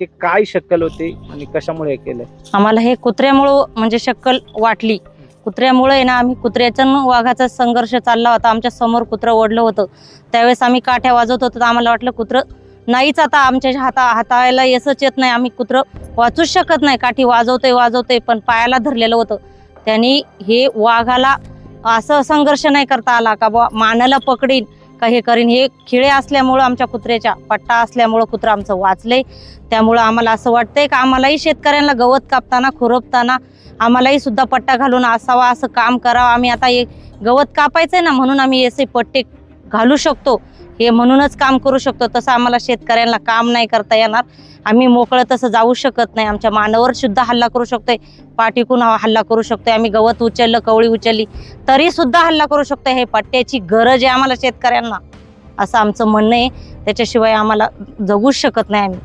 नेमकी काय शक्कल होती आणि कशामुळे हे केलं आम्हाला हे कुत्र्यामुळं म्हणजे शक्कल वाटली. कुत्र्यामुळे आहे ना आम्ही कुत्र्याचा वाघाचा संघर्ष चालला होता. आमच्यासमोर कुत्रं ओढलं होतं. त्यावेळेस आम्ही काठ्या वाजवत होतो. तर आम्हाला वाटलं कुत्रं नाहीच आता आमच्या हाता हाताळायला यसच येत नाही. आम्ही कुत्रं वाचूच शकत नाही. काठी वाजवतोय वाजवतोय पण पायाला धरलेलं होतं. त्यांनी हे वाघाला असं संघर्ष नाही करता आला का बुवा? मानाला पकडीन. का हे करीन? हे खिळे असल्यामुळं आमच्या कुत्र्याच्या पट्टा असल्यामुळं कुत्रं आमचं वाचलंय. त्यामुळं आम्हाला असं वाटतंय का आम्हालाही शेतकऱ्यांना गवत कापताना खुरपताना आम्हालाही सुद्धा पट्टा घालून असावा असं काम करावं. आम्ही आता हे गवत कापायचं आहे ना म्हणून आम्ही असे पट्टे घालू शकतो. हे म्हणूनच काम करू शकतो. तसं आम्हाला शेतकऱ्यांना काम नाही करता येणार. आम्ही मोकळं तसं जाऊ शकत नाही. आमच्या मानावर सुद्धा हल्ला करू शकतोय. पाठीकून हल्ला करू शकतोय. आम्ही गवत उचललं कवळी उचलली तरी सुद्धा हल्ला करू शकतोय. हे पट्ट्याची गरज आहे आम्हाला शेतकऱ्यांना. असं आमचं म्हणणं आहे. त्याच्याशिवाय आम्हाला जगूच शकत नाही आम्ही.